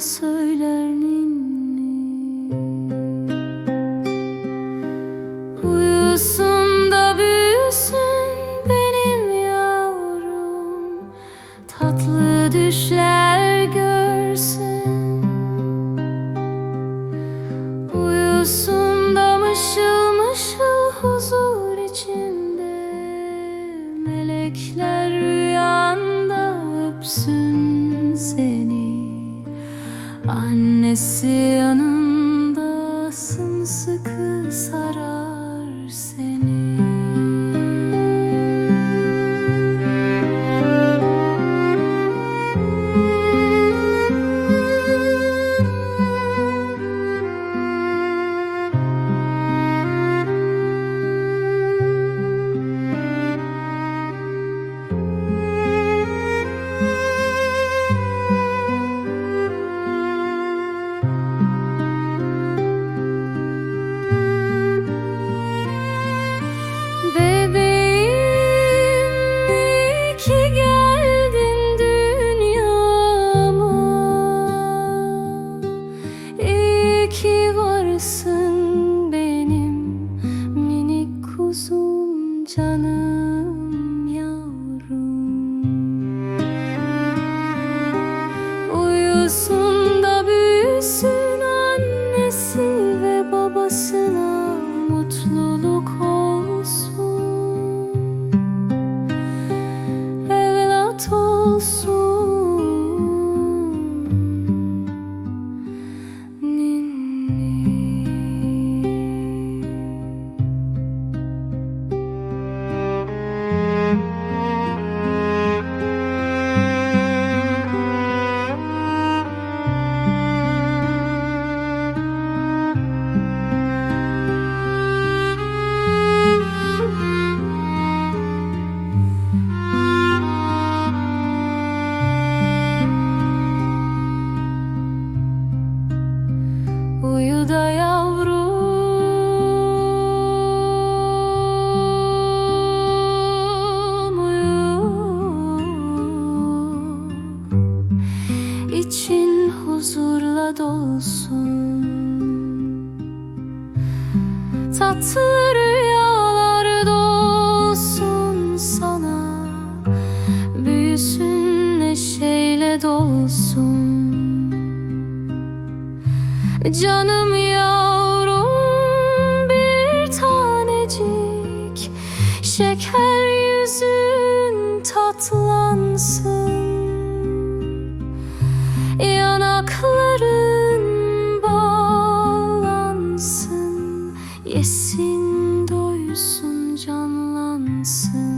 bana söyler ninni? Uyusun da büyüsün benim yavrum. Tatlı düşler görsün. Uyusun da mışıl mışıl huzur içinde. Melekler rüyanda öpsün. Annesi yanında sımsıkı sarar seni. Canım dolsun Tatlı rüyalar dolsun sana. Büyüsün neşeyle dolsun. Canım yavrum bir tanecik. Şeker yüzün tatlansın Yesin doysun canlansın